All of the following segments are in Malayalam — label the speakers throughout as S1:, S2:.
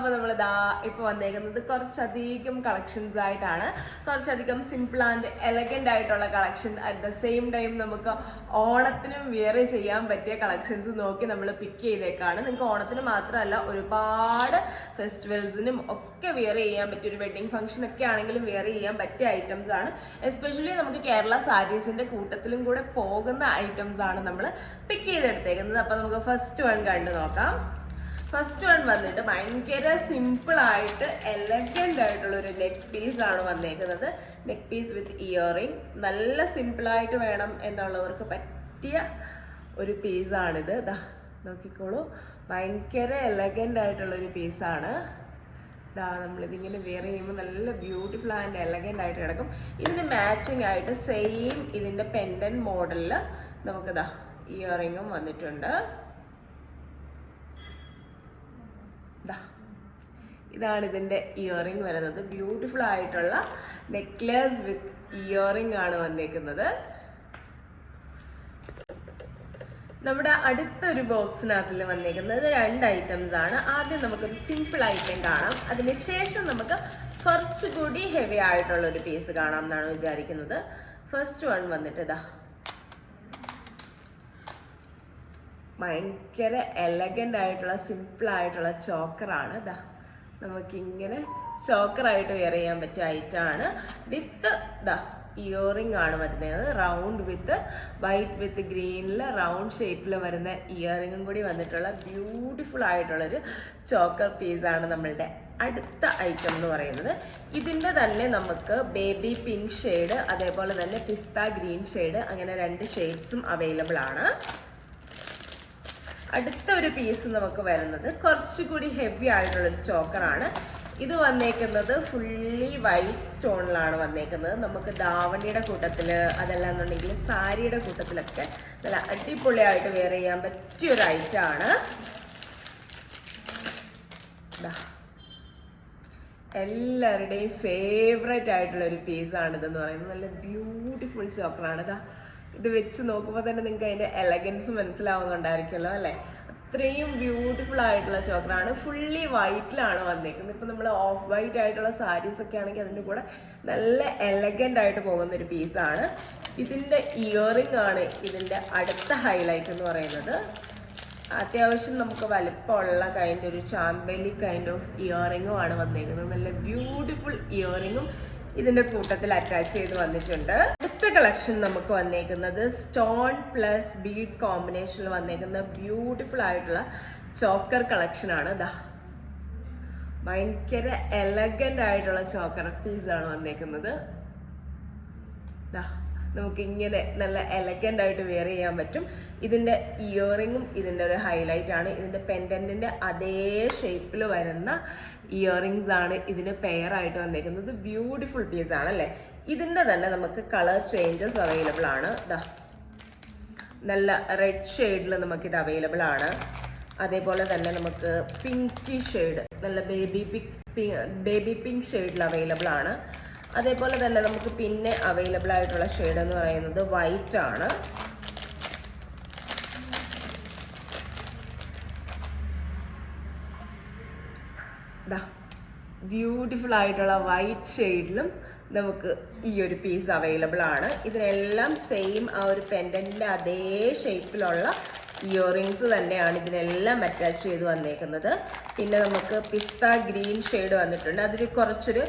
S1: അപ്പൊ നമ്മൾ ഇതാ ഇപ്പൊ വന്നേക്കുന്നത് കുറച്ചധികം കളക്ഷൻസ് ആയിട്ടാണ്. കുറച്ചധികം സിമ്പിൾ ആൻഡ് എലഗന്റ് ആയിട്ടുള്ള collection at the same time നമുക്ക് ഓണത്തിനും വിയർ ചെയ്യാൻ പറ്റിയ കളക്ഷൻസ് നോക്കി നമ്മൾ പിക്ക് ചെയ്തേക്കാണ്. നിങ്ങൾക്ക് ഓണത്തിന് മാത്രമല്ല ഒരുപാട് ഫെസ്റ്റിവൽസിനും ഒക്കെ വിയർ ചെയ്യാൻ പറ്റിയ ഒരു വെഡിങ് ഫംഗ്ഷൻ ഒക്കെ ആണെങ്കിലും വിയർ ചെയ്യാൻ പറ്റിയ ഐറ്റംസ് ആണ്. എസ്പെഷ്യലി നമുക്ക് കേരള സാരീസിന്റെ കൂട്ടത്തിലും കൂടെ പോകുന്ന ഐറ്റംസ് ആണ് നമ്മൾ പിക്ക് ചെയ്തെടുത്തേക്കുന്നത്. അപ്പോൾ നമുക്ക് ഫസ്റ്റ് വൺ കണ്ടു നോക്കാം. ഫസ്റ്റ് വൺ വന്നിട്ട് ഭയങ്കര സിമ്പിൾ ആയിട്ട് എലഗന്റ് ആയിട്ടുള്ള ഒരു നെക്ക് പീസ് ആണ് വന്നേക്കുന്നത്. നെക്ക് പീസ് വിത്ത് ഇയറിംഗ് നല്ല സിമ്പിളായിട്ട് വേണം എന്നുള്ളവർക്ക് പറ്റിയ ഒരു പീസാണിത് ദാ നോക്കിക്കോളൂ. ഭയങ്കര എലഗന്റ് ആയിട്ടുള്ള ഒരു പീസാണ് ദാ നമ്മളിതിങ്ങനെ വെയർ ചെയ്യുമ്പോൾ നല്ല ബ്യൂട്ടിഫുൾ ആൻഡ് എലഗന്റ് ആയിട്ട് കിടക്കും. ഇതിന് മാച്ചിങ് ആയിട്ട് സെയിം ഇതിന്റെ പെൻഡൻ മോഡലിൽ നമുക്ക് ദാ ഇയറിങ്ങും വന്നിട്ടുണ്ട്. ഇതാണ് ഇതിന്റെ ഇയറിംഗ് വരുന്നത്. ബ്യൂട്ടിഫുൾ ആയിട്ടുള്ള നെക്ലേസ് വിത്ത് ഇയറിംഗ് ആണ് വന്നേക്കുന്നത്. നമ്മുടെ അടുത്തൊരു ബോക്സിനകത്തിൽ വന്നേക്കുന്നത് രണ്ട് ഐറ്റംസ് ആണ്. ആദ്യം നമുക്കൊരു സിമ്പിൾ ഐറ്റം കാണാം. അതിനുശേഷം നമുക്ക് കുറച്ചുകൂടി ഹെവി ആയിട്ടുള്ള ഒരു പീസ് കാണാം എന്നാണ് വിചാരിക്കുന്നത്. ഫസ്റ്റ് വൺ വന്നിട്ട് ഇതാ. ഭയങ്കര എലഗന്റ് ആയിട്ടുള്ള സിമ്പിൾ ആയിട്ടുള്ള ചോക്കറാണ് ഇതാ നമുക്കിങ്ങനെ ചോക്കറായിട്ട് വെയർ ചെയ്യാൻ പറ്റിയ ഐറ്റമാണ് വിത്ത് ദാ ഇയറിംഗ് ആണ് വരുന്നത്. റൗണ്ട് വിത്ത് വൈറ്റ് വിത്ത് ഗ്രീനിൽ റൗണ്ട് ഷേപ്പിൽ വരുന്ന ഇയറിംഗും കൂടി വന്നിട്ടുള്ള ബ്യൂട്ടിഫുൾ ആയിട്ടുള്ളൊരു ചോക്കർ പീസാണ് നമ്മളുടെ അടുത്ത ഐറ്റം എന്ന് പറയുന്നത്. ഇതിന്റെ തന്നെ നമുക്ക് ബേബി പിങ്ക് ഷെയ്ഡ് അതേപോലെ തന്നെ പിസ്ത ഗ്രീൻ ഷെയ്ഡ് അങ്ങനെ രണ്ട് ഷെയ്ഡ്സും അവൈലബിൾ ആണ്. അടുത്ത ഒരു പീസ് നമുക്ക് വരുന്നത് കുറച്ചുകൂടി ഹെവി ആയിട്ടുള്ള ഒരു ചോക്കറാണ് ഇത് വന്നേക്കുന്നത് ഫുള്ളി വൈറ്റ് സ്റ്റോണിലാണ് വന്നേക്കുന്നത്. നമുക്ക് ദാവണിയുടെ കൂട്ടത്തിൽ അതല്ലാന്നുണ്ടെങ്കിൽ സാരിയുടെ കൂട്ടത്തിലൊക്കെ നല്ല അടിപൊളിയായിട്ട് വെയർ ചെയ്യാൻ പറ്റിയ ഒരു ഐറ്റം ആണ്. ദാ. എല്ലാവരുടെയും ഫേവറേറ്റ് ആയിട്ടുള്ള ഒരു പീസാണ് ഇതെന്ന് പറയുന്നത്. നല്ല ബ്യൂട്ടിഫുൾ ചോക്കറാണ്. ഇതാ ഇത് വെച്ച് നോക്കുമ്പോൾ തന്നെ നിങ്ങൾക്ക് അതിന്റെ എലഗൻസ് മനസ്സിലാവുന്നുണ്ടായിരിക്കുമല്ലോ അല്ലേ? അത്രയും ബ്യൂട്ടിഫുൾ ആയിട്ടുള്ള ചോക്കറാണ് ഫുള്ളി വൈറ്റിലാണ് വന്നേക്കുന്നത്. ഇപ്പൊ നമ്മൾ ഓഫ് വൈറ്റ് ആയിട്ടുള്ള സാരീസ് ഒക്കെ ആണെങ്കിൽ അതിന്റെ കൂടെ നല്ല എലഗന്റ് ആയിട്ട് പോകുന്ന ഒരു പീസാണ് ഇതിന്റെ ഇയറിംഗ് ആണ് ഇതിന്റെ അടുത്ത ഹൈലൈറ്റ് എന്ന് പറയുന്നത്. അത്യാവശ്യം നമുക്ക് വലിപ്പമുള്ള കൈൻഡ് ഒരു ചാന്ദലി കൈൻഡ് ഓഫ് ഇയറിങ്ങും ആണ് വന്നേക്കുന്നത്. നല്ല ബ്യൂട്ടിഫുൾ ഇയറിങ്ങും ഇതിന്റെ കൂട്ടത്തിൽ അറ്റാച്ച് ചെയ്ത് വന്നിട്ടുണ്ട്. അടുത്ത കളക്ഷൻ നമുക്ക് വന്നേക്കുന്നത് സ്റ്റോൺ പ്ലസ് ബീഡ് കോമ്പിനേഷനിൽ വന്നേക്കുന്ന ബ്യൂട്ടിഫുൾ ആയിട്ടുള്ള ചോക്കർ കളക്ഷൻ ആണ്. ദാ ഭയങ്കര എലഗന്റ് ആയിട്ടുള്ള ചോക്കർ പീസാണ് വന്നേക്കുന്നത്. ദാ നമുക്ക് ഇങ്ങനെ നല്ല എലഗന്റ് ആയിട്ട് വെയർ ചെയ്യാൻ പറ്റും. ഇതിന്റെ ഇയറിങ്ങും ഇതിന്റെ ഒരു ഹൈലൈറ്റ് ആണ്. ഇതിന്റെ പെൻഡന്റിന്റെ അതേ ഷേപ്പിൽ വരുന്ന ഇയറിങ്സ് ആണ് ഇതിന് പെയർ ആയിട്ട് വന്നേക്കുന്നത്. ബ്യൂട്ടിഫുൾ പീസ് ആണല്ലേ? ഇതിന്റെ തന്നെ നമുക്ക് കളർ ചേഞ്ചസ് അവൈലബിൾ ആണ്. നല്ല റെഡ് ഷെയ്ഡിൽ നമുക്കിത് അവൈലബിൾ ആണ്. അതേപോലെ തന്നെ നമുക്ക് പിങ്ക് ഷെയ്ഡ് നല്ല ബേബി പിങ്ക് ബേബി പിങ്ക് ഷെയ്ഡിൽ അവൈലബിൾ ആണ്. അതേപോലെ തന്നെ നമുക്ക് പിന്നെ അവൈലബിൾ ആയിട്ടുള്ള ഷെയ്ഡ് എന്ന് പറയുന്നത് വൈറ്റ് ആണ്. ബ്യൂട്ടിഫുൾ ആയിട്ടുള്ള വൈറ്റ് ഷെയ്ഡിലും നമുക്ക് ഈ ഒരു പീസ് അവൈലബിൾ ആണ്. ഇതിനെല്ലാം സെയിം ആ ഒരു പെൻഡന്റിന്റെ അതേ ഷേപ്പിലുള്ള ഇയറിങ്സ് തന്നെയാണ് ഇതിനെല്ലാം അറ്റാച്ച് ചെയ്ത് വന്നേക്കുന്നത്. പിന്നെ നമുക്ക് പിസ്ത ഗ്രീൻ ഷെയ്ഡ് വന്നിട്ടുണ്ട്. അതിൽ കുറച്ചൊരു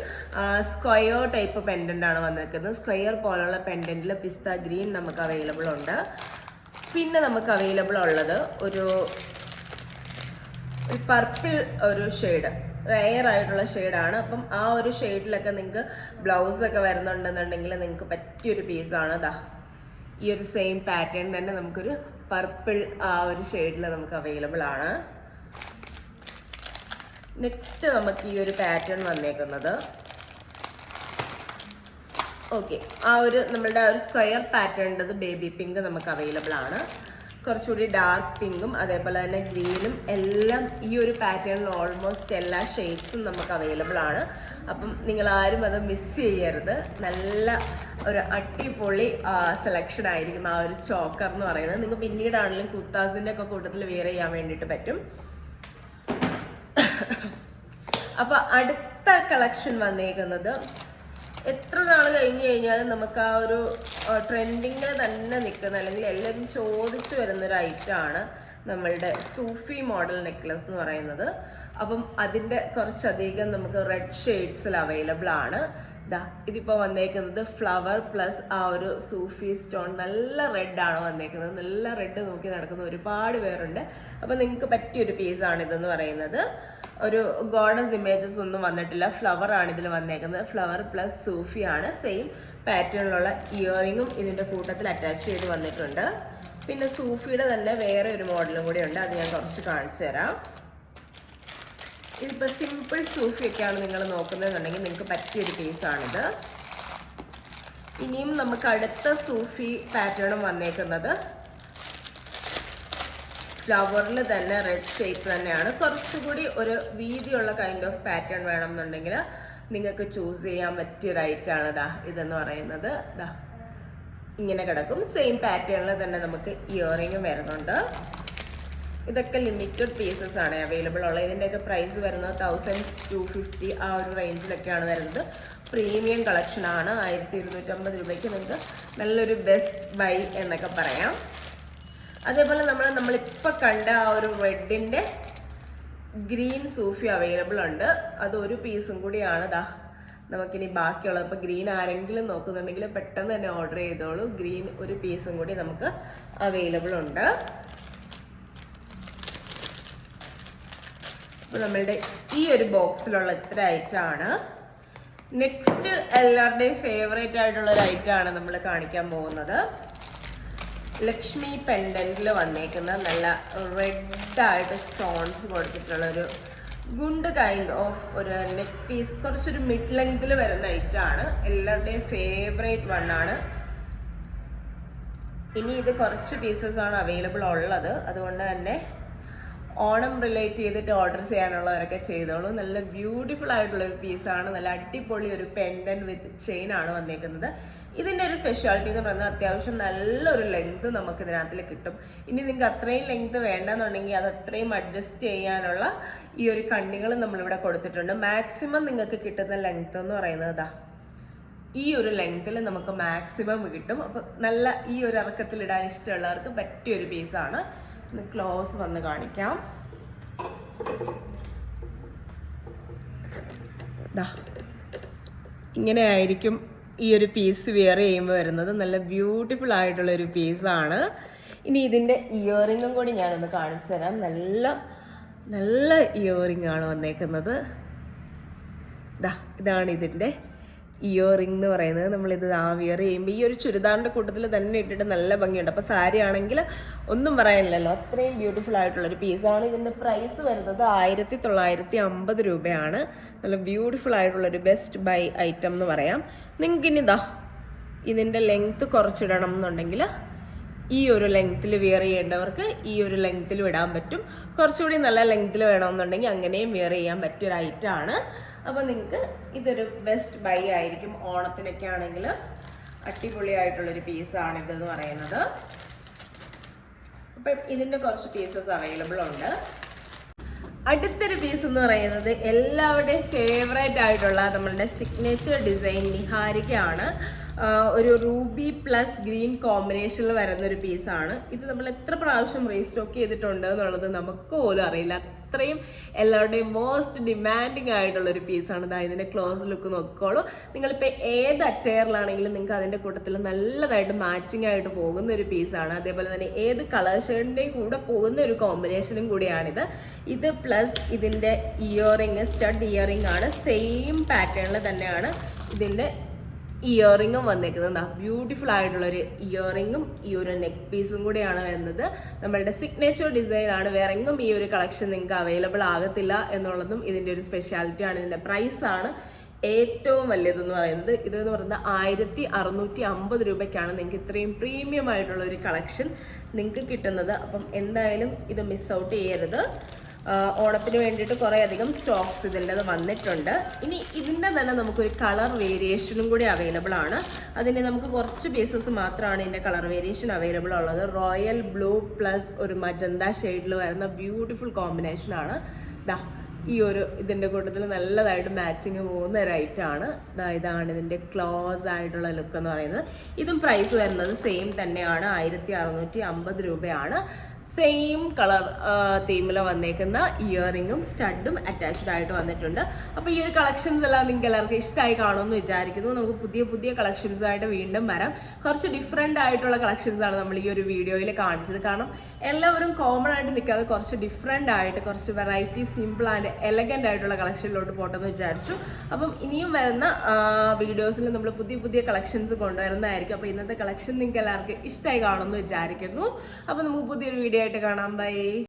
S1: സ്ക്വയർ ടൈപ്പ് പെൻഡന്റ് ആണ് വന്നിരിക്കുന്നത് സ്ക്വയർ പോലുള്ള പെൻഡന്റിൽ പിസ്ത ഗ്രീൻ നമുക്ക് അവൈലബിൾ ഉണ്ട്. പിന്നെ നമുക്ക് അവൈലബിൾ ഉള്ളത് ഒരു പർപ്പിൾ ഒരു ഷെയ്ഡ് റെയർ ആയിട്ടുള്ള ഷെയ്ഡാണ് അപ്പം ആ ഒരു ഷെയ്ഡിലൊക്കെ നിങ്ങൾക്ക് ബ്ലൗസൊക്കെ വരുന്നുണ്ടെന്നുണ്ടെങ്കിൽ നിങ്ങൾക്ക് പറ്റിയൊരു പീസാണ് ദാ. ഈ ഒരു സെയിം പാറ്റേൺ തന്നെ നമുക്കൊരു പർപ്പിൾ ആ ഒരു ഷെയ്ഡിൽ നമുക്ക് അവൈലബിൾ ആണ്. നെക്സ്റ്റ് നമുക്ക് ഈ ഒരു പാറ്റേൺ വന്നേക്കുന്നത്. ഓക്കെ ആ ഒരു നമ്മളുടെ ആ ഒരു സ്ക്വയർ പാറ്റേണിന്റെത് ബേബി പിങ്ക് നമുക്ക് അവൈലബിൾ ആണ്. കുറച്ചുകൂടി ഡാർക്ക് പിങ്കും അതേപോലെ തന്നെ ഗ്രീനും എല്ലാം ഈ ഒരു പാറ്റേണിൽ ഓൾമോസ്റ്റ് എല്ലാ ഷെയ്ഡ്സും നമുക്ക് അവൈലബിൾ ആണ്. അപ്പം നിങ്ങൾ ആരും അത് മിസ് ചെയ്യരുത്. നല്ല ഒരു അടിപൊളി സെലക്ഷൻ ആയിരിക്കും ആ ഒരു ചോക്കർ എന്ന് പറയുന്നത്. നിങ്ങൾക്ക് പിന്നീടാണെങ്കിലും കുർത്താസിന്റെ ഒക്കെ കൂട്ടത്തിൽ വെയർ ചെയ്യാൻ വേണ്ടിയിട്ട് പറ്റും. അപ്പോൾ അടുത്ത കളക്ഷൻ വന്നേക്കുന്നത് എത്ര നാൾ കഴിഞ്ഞു കഴിഞ്ഞാലും നമുക്ക് ആ ഒരു ട്രെൻഡിങ്ങിൽ തന്നെ നിൽക്കുന്ന അല്ലെങ്കിൽ എല്ലാവരും ചോദിച്ചു വരുന്ന ഒരു ഐറ്റമാണ് നമ്മളുടെ സൂഫി മോഡൽ നെക്ലസ് എന്ന് പറയുന്നത്. അപ്പം അതിന്റെ കുറച്ചധികം നമുക്ക് റെഡ് ഷെയ്ഡ്സിൽ അവൈലബിൾ ആണ്. ദാ ഇതിപ്പോൾ വന്നേക്കുന്നത് ഫ്ലവർ പ്ലസ് ആ ഒരു സൂഫി സ്റ്റോൺ നല്ല റെഡ് ആണ് വന്നേക്കുന്നത്. നല്ല റെഡ് നോക്കി നടക്കുന്ന ഒരുപാട് പേരുണ്ട്. അപ്പോൾ നിങ്ങൾക്ക് പറ്റിയൊരു പീസാണ് ഇതെന്ന് പറയുന്നത്. ഒരു ഗോഡസ് ഇമേജസ് ഒന്നും വന്നിട്ടില്ല. ഫ്ലവർ ആണ് ഇതിൽ വന്നേക്കുന്നത്. ഫ്ലവർ പ്ലസ് സൂഫി ആണ്. സെയിം പാറ്റേണിലുള്ള ഇയറിങ്ങും ഇതിന്റെ കൂട്ടത്തിൽ അറ്റാച്ച് ചെയ്ത് വന്നിട്ടുണ്ട്. പിന്നെ സൂഫിയുടെ തന്നെ വേറെ ഒരു മോഡലും കൂടി ഉണ്ട്. അത് ഞാൻ കുറച്ച് കാണിച്ചു തരാം. ഇതിപ്പോൾ സിമ്പിൾ സൂഫിയൊക്കെയാണ് നിങ്ങൾ നോക്കുന്നതെന്നുണ്ടെങ്കിൽ നിങ്ങൾക്ക് പറ്റിയൊരു പീസാണിത് ഇനിയും നമുക്ക് അടുത്ത സൂഫി പാറ്റേണും വന്നേക്കുന്നത് ഫ്ലവറിൽ തന്നെ റെഡ് ഷേപ്പ് തന്നെയാണ്. കുറച്ചുകൂടി ഒരു വീതിയുള്ള കൈൻഡ് ഓഫ് പാറ്റേൺ വേണമെന്നുണ്ടെങ്കിൽ നിങ്ങൾക്ക് ചൂസ് ചെയ്യാൻ പറ്റിയ റൈറ്റ് ആണ് ദാ ഇതെന്ന് പറയുന്നത്. ദാ ഇങ്ങനെ കിടക്കും. സെയിം പാറ്റേണിൽ തന്നെ നമുക്ക് ഇയറിങ്ങും വരുന്നുണ്ട്. ഇതൊക്കെ ലിമിറ്റഡ് പീസസ് ആണ് അവൈലബിൾ ഉള്ളത്. ഇതിന്റെയൊക്കെ പ്രൈസ് വരുന്നത് തൗസൻഡ് ടു ഫിഫ്റ്റി ആ ഒരു റേഞ്ചിലൊക്കെയാണ് വരുന്നത്. പ്രീമിയം കളക്ഷനാണ് ആയിരത്തി ഇരുന്നൂറ്റമ്പത് രൂപയ്ക്ക് നിങ്ങൾക്ക് നല്ലൊരു ബെസ്റ്റ് ബൈ എന്നൊക്കെ പറയാം. അതേപോലെ നമ്മൾ നമ്മളിപ്പോൾ കണ്ട ആ ഒരു റെഡിന്റെ ഗ്രീൻ സൂഫി അവൈലബിൾ ഉണ്ട്. അത് ഒരു പീസും കൂടിയാണ് ദാ. നമുക്കിനി ബാക്കിയുള്ളത്. ഇപ്പോൾ ഗ്രീൻ ആരെങ്കിലും നോക്കുന്നുണ്ടെങ്കിൽ പെട്ടെന്ന് തന്നെ ഓർഡർ ചെയ്തോളൂ. ഗ്രീൻ ഒരു പീസും കൂടി നമുക്ക് അവൈലബിൾ ഉണ്ട്. അപ്പോൾ നമ്മളുടെ ഈ ഒരു ബോക്സിലുള്ള ഇത്ര ഐറ്റമാണ് നെക്സ്റ്റ് എല്ലാവരുടെയും ഫേവറേറ്റ് ആയിട്ടുള്ള ഒരു ഐറ്റമാണ് നമ്മൾ കാണിക്കാൻ പോകുന്നത്. ലക്ഷ്മി പെൻഡന്റിൽ വന്നേക്കുന്ന നല്ല റെഡായിട്ട് സ്റ്റോൺസ് കൊടുത്തിട്ടുള്ളൊരു ഗുണ്ട് കൈൻഡ് ഓഫ് ഒരു നെക്ക് പീസ് കുറച്ചൊരു മിഡ് ലെങ്തിൽ വരുന്ന ഐറ്റമാണ് എല്ലാവരുടെയും ഫേവറേറ്റ് വൺ ആണ്. ഇനി ഇത് കുറച്ച് പീസസ് ആണ് അവൈലബിൾ ഉള്ളത്. അതുകൊണ്ട് തന്നെ ഓണം റിലേറ്റ് ചെയ്തിട്ട് ഓർഡർ ചെയ്യാനുള്ളവരൊക്കെ ചെയ്തോളൂ. നല്ല ബ്യൂട്ടിഫുൾ ആയിട്ടുള്ള ഒരു പീസാണ് നല്ല അടിപൊളി ഒരു പെൻഡൻ വിത്ത് ചെയിൻ ആണ് വന്നേക്കുന്നത്. ഇതിന്റെ ഒരു സ്പെഷ്യാലിറ്റി എന്ന് പറയുന്നത് അത്യാവശ്യം നല്ലൊരു ലെങ്ത് നമുക്ക് ഇതിനകത്തിൽ കിട്ടും. ഇനി നിങ്ങൾക്ക് അത്രയും ലെങ്ത് വേണ്ടെന്നുണ്ടെങ്കിൽ അത് അത്രയും അഡ്ജസ്റ്റ് ചെയ്യാനുള്ള ഈ ഒരു കണ്ണികൾ നമ്മളിവിടെ കൊടുത്തിട്ടുണ്ട്. മാക്സിമം നിങ്ങൾക്ക് കിട്ടുന്ന ലെങ്ത് എന്ന് പറയുന്നത് ഇതാ ഈ ഒരു ലെങ്ത്തിൽ നമുക്ക് മാക്സിമം കിട്ടും. അപ്പം നല്ല ഈ ഒരു ഇറക്കത്തിൽ ഇടാൻ ഇഷ്ടമുള്ളവർക്ക് പറ്റിയ ഒരു പീസാണ് ക്ലോസ് വന്ന് കാണിക്കാം. ഇങ്ങനെ ആയിരിക്കും ഈ ഒരു പീസ് വെയർ ചെയ്യുമ്പോൾ വരുന്നത്. നല്ല ബ്യൂട്ടിഫുൾ ആയിട്ടുള്ള ഒരു പീസാണ് ഇനി ഇതിന്റെ ഇയറിങ്ങും കൂടി ഞാനൊന്ന് കാണിച്ചു തരാം. നല്ല നല്ല ഇയറിംഗ് ആണ് വന്നേക്കുന്നത്. ഇതാ ഇതാണ് ഇതിന്റെ ഇയറിംഗ് എന്ന് പറയുന്നത് നമ്മളിത് ആ വിയർ ചെയ്യുമ്പോൾ ഈ ഒരു ചുരിദാറിന്റെ കൂട്ടത്തിൽ തന്നെ ഇട്ടിട്ട് നല്ല ഭംഗിയുണ്ട്. അപ്പോൾ സാരി ആണെങ്കിൽ ഒന്നും പറയാനില്ലല്ലോ. അത്രയും ബ്യൂട്ടിഫുൾ ആയിട്ടുള്ളൊരു പീസാണ് ഇതിന്റെ പ്രൈസ് വരുന്നത് ആയിരത്തി തൊള്ളായിരത്തി അമ്പത് രൂപയാണ്. നല്ല ബ്യൂട്ടിഫുൾ ആയിട്ടുള്ളൊരു ബെസ്റ്റ് ബൈ ഐറ്റം എന്ന് പറയാം. നിങ്ങൾക്ക് ഇനി ഇതാ ഇതിന്റെ ലെങ്ത്ത് കുറച്ചിടണം എന്നുണ്ടെങ്കിൽ ഈ ഒരു ലെങ്ത്തിൽ വിയർ ചെയ്യേണ്ടവർക്ക് ഈ ഒരു ലെങ്ത്തിൽ വിടാൻ പറ്റും. കുറച്ചുകൂടി നല്ല ലെങ്ത്തിൽ വേണമെന്നുണ്ടെങ്കിൽ അങ്ങനെയും വിയർ ചെയ്യാൻ പറ്റിയൊരു ഐറ്റമാണ് അപ്പോൾ നിങ്ങൾക്ക് ഇതൊരു ബെസ്റ്റ് ബൈ ആയിരിക്കും. ഓണത്തിനൊക്കെ ആണെങ്കിൽ അടിപൊളിയായിട്ടുള്ളൊരു പീസാണ് ഇതെന്ന് പറയുന്നത്. അപ്പം ഇതിന്റെ കുറച്ച് പീസസ് അവൈലബിൾ ഉണ്ട്. അടുത്തൊരു പീസ് എന്ന് പറയുന്നത് എല്ലാവരുടെയും ഫേവറേറ്റ് ആയിട്ടുള്ള നമ്മളുടെ സിഗ്നേച്ചർ ഡിസൈൻ നിഹാരികയാണ്. ഒരു റൂബി പ്ലസ് ഗ്രീൻ കോമ്പിനേഷനിൽ വരുന്ന ഒരു പീസാണ് ഇത് നമ്മൾ എത്ര പ്രാവശ്യം റീസ്റ്റോക്ക് ചെയ്തിട്ടുണ്ട് എന്നുള്ളത് നമുക്ക് പോലും അറിയില്ല. അത്രയും എല്ലാവരുടെയും മോസ്റ്റ് ഡിമാൻഡിങ് ആയിട്ടുള്ള ഒരു പീസാണ് ഇതാ ഇതിന്റെ ക്ലോസ് ലുക്ക് നോക്കിക്കോളൂ. നിങ്ങളിപ്പോൾ ഏത് അറ്റയറിലാണെങ്കിലും നിങ്ങൾക്ക് അതിന്റെ കൂട്ടത്തിൽ നല്ലതായിട്ട് മാച്ചിങ് ആയിട്ട് പോകുന്ന ഒരു പീസാണ് അതേപോലെ തന്നെ ഏത് കളർ ഷെയ്ഡിന്റെയും കൂടെ പോകുന്ന ഒരു കോമ്പിനേഷനും കൂടിയാണിത്. ഇത് പ്ലസ് ഇതിന്റെ ഇയറിങ് സ്റ്റഡ് ഇയറിംഗ് ആണ്. സെയിം പാറ്റേണിൽ തന്നെയാണ് ഇതിന്റെ ഇയറിങ്ങും വന്നേക്കുന്നത്. ബ്യൂട്ടിഫുൾ ആയിട്ടുള്ള ഒരു ഇയറിങ്ങും ഈ ഒരു നെക്ക് പീസും കൂടിയാണ് വരുന്നത്. നമ്മളുടെ സിഗ്നേച്ചർ ഡിസൈൻ ആണ്. വേറെ എങ്ങും ഈ ഒരു കളക്ഷൻ നിങ്ങൾക്ക് അവൈലബിൾ ആകത്തില്ല എന്നുള്ളതും ഇതിന്റെ ഒരു സ്പെഷ്യാലിറ്റി ആണ്. ഇതിന്റെ പ്രൈസ് ആണ് ഏറ്റവും വലിയതെന്ന് പറയുന്നത്. ഇതെന്ന് പറയുന്നത് ആയിരത്തി അറുന്നൂറ്റി അമ്പത് രൂപയ്ക്കാണ് നിങ്ങൾക്ക് ഇത്രയും പ്രീമിയം ആയിട്ടുള്ള ഒരു കളക്ഷൻ നിങ്ങൾക്ക് കിട്ടുന്നത്. അപ്പം എന്തായാലും ഇത് മിസ് ഔട്ട് ചെയ്യരുത്. ഓണത്തിന് വേണ്ടിയിട്ട് കുറേ അധികം സ്റ്റോക്സ് ഇതിന്റെത് വന്നിട്ടുണ്ട്. ഇനി ഇതിന്റെ തന്നെ നമുക്കൊരു കളർ വേരിയേഷനും കൂടി അവൈലബിൾ ആണ്. അതിന്റെ നമുക്ക് കുറച്ച് പീസസ് മാത്രമാണ് ഇതിന്റെ കളർ വേരിയേഷൻ അവൈലബിൾ ഉള്ളത്. റോയൽ ബ്ലൂ പ്ലസ് ഒരു മജന്ത ഷെയ്ഡിൽ വരുന്ന ബ്യൂട്ടിഫുൾ കോമ്പിനേഷൻ ആണ്. ദാ ഈ ഒരു ഇതിന്റെ കൂട്ടത്തിൽ നല്ലതായിട്ട് മാച്ചിങ് പോകുന്ന ഒരു ദാ ഇതാണ് ഇതിന്റെ ക്ലോസ് ആയിട്ടുള്ള ലുക്ക് എന്ന് പറയുന്നത്. ഇതും പ്രൈസ് വരുന്നത് സെയിം തന്നെയാണ്. ആയിരത്തി അറുന്നൂറ്റി അമ്പത് രൂപയാണ്. സെയിം കളർ തീമിൽ വന്നേക്കുന്ന ഇയറിങ്ങും സ്റ്റഡും അറ്റാച്ച്ഡ് ആയിട്ട് വന്നിട്ടുണ്ട്. അപ്പോൾ ഈ ഒരു കളക്ഷൻസ് എല്ലാം നിങ്ങൾക്ക് എല്ലാവർക്കും ഇഷ്ടമായി കാണുമെന്ന് വിചാരിക്കുന്നു. നമുക്ക് പുതിയ പുതിയ കളക്ഷൻസ് ആയിട്ട് വീണ്ടും വരാം. കുറച്ച് ഡിഫറെന്റ് ആയിട്ടുള്ള കളക്ഷൻസ് ആണ് നമ്മൾ ഈ ഒരു വീഡിയോയിൽ കാണിച്ചത്. കാരണം എല്ലാവരും കോമൺ ആയിട്ട് നിൽക്കാതെ കുറച്ച് ഡിഫറെന്റ് ആയിട്ട് കുറച്ച് വെറൈറ്റി സിമ്പിൾ ആൻഡ് എലഗന്റ് ആയിട്ടുള്ള കളക്ഷനിലോട്ട് പോട്ടെന്ന് വിചാരിച്ചു. അപ്പം ഇനിയും വരുന്ന വീഡിയോസിൽ നമ്മൾ പുതിയ പുതിയ കളക്ഷൻസ് കൊണ്ടുവരുന്നതായിരിക്കും. അപ്പോൾ ഇന്നത്തെ കളക്ഷൻ നിങ്ങൾക്ക് എല്ലാവർക്കും ഇഷ്ടമായി കാണുമെന്ന് വിചാരിക്കുന്നു. അപ്പോൾ നമുക്ക് പുതിയൊരു വീഡിയോ ആയിട്ട് കാണാം. ബൈ